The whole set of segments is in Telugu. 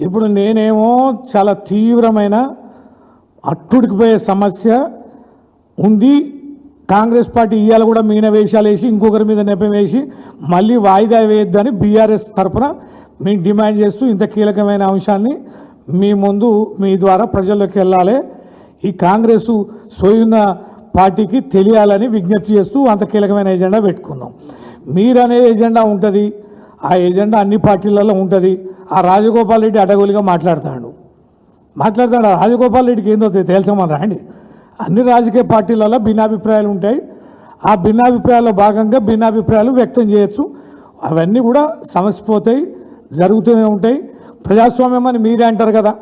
ఇప్పుడు నేనేమో చాలా తీవ్రమైన అట్టుడికిపోయే సమస్య ఉంది. కాంగ్రెస్ పార్టీ ఇవాళ కూడా మీన వేషాలు వేసి ఇంకొకరి మీద నెపం వేసి మళ్ళీ వాయిదా వేయొద్దని బీఆర్ఎస్ తరఫున మేము డిమాండ్ చేస్తూ ఇంత కీలకమైన అంశాన్ని మీ ముందు మీ ద్వారా ప్రజల్లోకి వెళ్ళాలి. ఈ కాంగ్రెస్ సోయున్న పార్టీకి తెలియాలని విజ్ఞప్తి చేస్తూ అంత కీలకమైన ఎజెండా పెట్టుకున్నాం. మీరనే ఎజెండా ఉంటుంది. ఆ ఎజెండా అన్ని పార్టీలలో ఉంటుంది. ఆ రాజగోపాల్ రెడ్డి అడగోలుగా మాట్లాడతాడు. మాట్లాడతాడు. ఆ రాజగోపాల్ రెడ్డికి ఏందో తేల్చమని రాండి అన్ని రాజకీయ పార్టీలలో భిన్నాభిప్రాయాలు ఉంటాయి. ఆ భిన్నాభిప్రాయాల్లో భాగంగా భిన్నాభిప్రాయాలు వ్యక్తం చేయొచ్చు. అవన్నీ కూడా సమసిపోతాయి జరుగుతూనే ఉంటాయి. ప్రజాస్వామ్యం అని మీరే అంటారు కదా.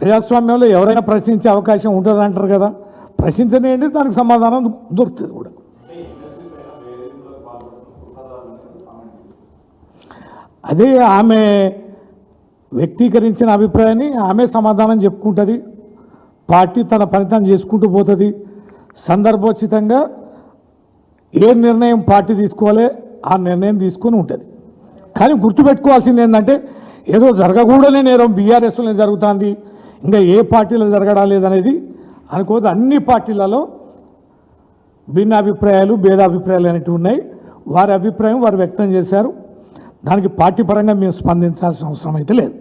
ప్రజాస్వామ్యంలో ఎవరైనా ప్రశ్నించే అవకాశం ఉంటుంది అంటారు కదా. ప్రశ్నించనేయండి దానికి సమాధానం దొరుకుతుంది కూడా. అదే ఆమె వ్యక్తీకరించిన అభిప్రాయాన్ని ఆమె సమాధానం చెప్పుకుంటుంది. పార్టీ తన ఫలితం చేసుకుంటూ పోతుంది. సందర్భోచితంగా ఏ నిర్ణయం పార్టీ తీసుకోవాలి ఆ నిర్ణయం తీసుకొని ఉంటుంది. కానీ గుర్తుపెట్టుకోవాల్సింది ఏంటంటే ఏదో జరగకూడనే నేరం బీఆర్ఎస్లోనే జరుగుతుంది. ఇంకా ఏ పార్టీలో జరగడం లేదనేది అనుకోదు అన్ని పార్టీలలో భిన్నాభిప్రాయాలు భేదాభిప్రాయాలు అనేటివి ఉన్నాయి. వారి అభిప్రాయం వారు వ్యక్తం చేశారు. దానికి పార్టీ పరంగా మేము స్పందించాల్సిన అవసరం అయితే లేదు.